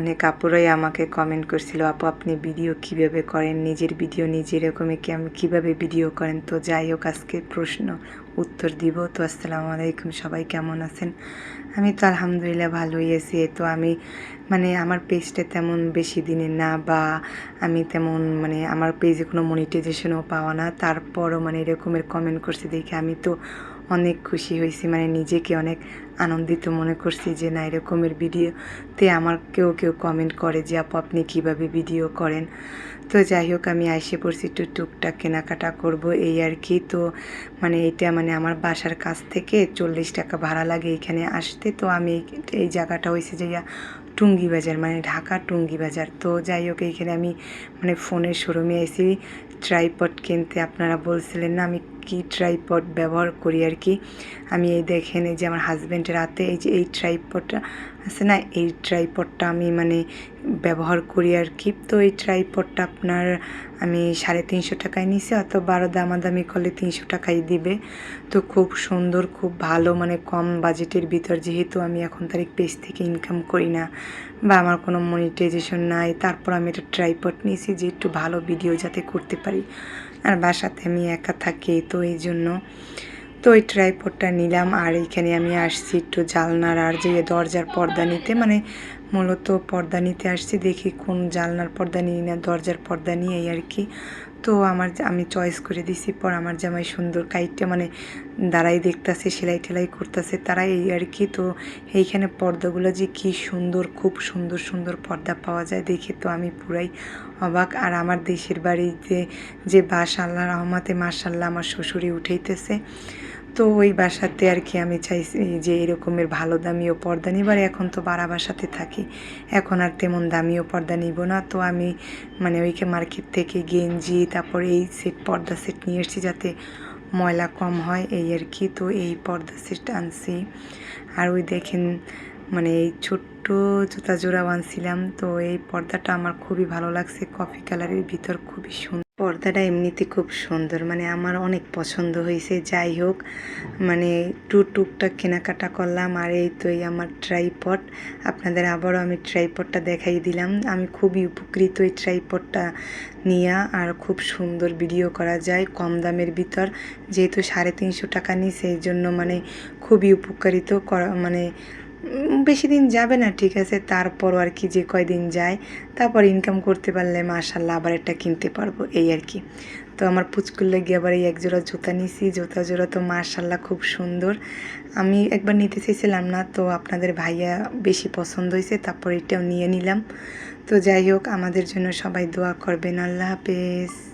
অনেক আপুরাই আমাকে কমেন্ট করছিল, আপু, আপনি ভিডিও কীভাবে করেন? নিজের ভিডিও নিজে এরকমই কি আমি কীভাবে ভিডিও করেন? তো যাই হোক আজকে প্রশ্ন উত্তর দিব। তো আসসালামু আলাইকুম, সবাই কেমন আছেন? আমি তো আলহামদুলিল্লাহ ভালোই আছি। তো আমি মানে আমার পেজটা তেমন বেশি দিনের না বা আমি তেমন মানে আমার পেজে কোনো মনিটাইজেশনও পাওয়া না। তারপরও মানে এরকমের কমেন্ট করছে দেখে আমি তো অনেক খুশি হয়েছি। মানে নিজেকে অনেক আনন্দিত মনে করছি যে না, এরকমের ভিডিওতে আমার কেউ কেউ কমেন্ট করে যে, আপু, আপনি কীভাবে ভিডিও করেন? তো যাই হোক, আমি আইসে পড়ছি একটু টুকটাক কেনাকাটা করব, এই আর কি। তো মানে এটা মানে আমার বাসার কাছ থেকে চল্লিশ টাকা ভাড়া লাগে এখানে আসতে। তো আমি এই- জায়গাটা হয়েছে যে টুঙ্গি বাজার মানে ঢাকা টুঙ্গি বাজার। তো যাই হোক, এইখানে আমি মানে ফোনের শোরুমে এসেছি ট্রাইপড কিনতে আপনারা বলছিলেন না, আমি কি ট্রাইপড ব্যবহার করি আর কি। আমি এই দেখেন এই যে আমার হাজব্যান্ডের হাতে এই যে এই ট্রাইপডটা আছে না, এই ট্রাইপডটা আমি মানে ব্যবহার করি আর কি। তো এই ট্রাইপডটা আপনার আমি সাড়ে তিনশো টাকায় নিছি অথবা আরও দামাদামি করলে তিনশো টাকাই দিবে। তো খুব সুন্দর, খুব ভালো মানে কম বাজেটের ভিতর যেহেতু আমি এখন তারিখ পেজ থেকে ইনকাম করি না বা আমার কোনো মনিটাইজেশন নাই, তারপর আমি একটা ট্রাইপড নিয়েছি যে একটু ভালো ভিডিও যাতে করতে পারি। আর বাসাতে আমি একা থাকি, তো এই জন্য। তো ওই ট্রাইপডটা নিলাম আর এইখানে আমি আসছি একটু জালনার আর যে দরজার পর্দা নিতে মানে মূলত পর্দা নিতে আসছি, দেখি কোন জালনার পর্দা নিই না, দরজার পর্দা নিয়ে আর কি। তো আমার আমি চয়েস করে দিছি, পর আমার জামাই সুন্দর কাইটটা মানে দাঁড়াই দেখতেছে, সেলাই টেলাই করতেছে তারা এই আর কি। তো এইখানে পর্দাগুলো যে কি সুন্দর, খুব সুন্দর সুন্দর পর্দা পাওয়া যায় দেখে তো আমি পুরাই অবাক। আর আমার দেশের বাড়িতে যে বাস আল্লাহ রহমাতে মাসাল্লাহ আমার শ্বশুরি উঠাইতেছে। তো ওই বাসাতে আর কি আমি চাইছি যে এরকমের ভালো দামিও পর্দা নিবার এখন তো বাড়া বাসাতে থাকি, এখন আর তেমন দামিও পর্দা নিব না। তো আমি মানে ওইকে মার্কেট থেকে গেঞ্জি, তারপর এই সেট পর্দা সেট নিয়ে এসেছি যাতে ময়লা কম হয়, এই আর কি। তো এই পর্দা সেট আনছি। আর ওই দেখেন মানে এই ছোট্ট জুতা জোড়া আনছিলাম। তো এই পর্দাটা আমার খুবই ভালো লাগছে। কফি কালারের ভিতর খুবই সুন্দর পর্দাটা এমনিতে খুব সুন্দর। মানে আমার অনেক পছন্দ হয়েছে, যাই হোক। মানে টু টুকটাক কেনাকাটা করলাম আর এই তো এই আমার ট্রাইপড আপনাদের আবারও আমি ট্রাইপডটা দেখাই দিলাম। আমি খুবই উপকৃত এই ট্রাইপডটা নিয়ে আর খুব সুন্দর ভিডিও করা যায় কম দামের ভিতর। যেহেতু সাড়ে তিনশো টাকা নিই, সেই জন্য মানে খুবই উপকারিত করা মানে বেশি দিন যাবে না, ঠিক আছে। তারপরও আর কি যে কয়দিন যায়, তারপর ইনকাম করতে পারলে মাশাল্লাহ আবার একটা কিনতে পারব, এই আর কি। তো আমার পুচকুল্লে গিয়ে আবার এই এক জোড়া জুতা নিছি, জুতা জোড়া তো মাশাল্লাহ খুব সুন্দর। আমি একবার নিতে চেয়েছিলাম না, তো আপনাদের ভাইয়া বেশি পছন্দ হয়েছে, তারপর এটাও নিয়ে নিলাম। তো যাই হোক, আমাদের জন্য সবাই দোয়া করবেন, আল্লাহ হাফেজ।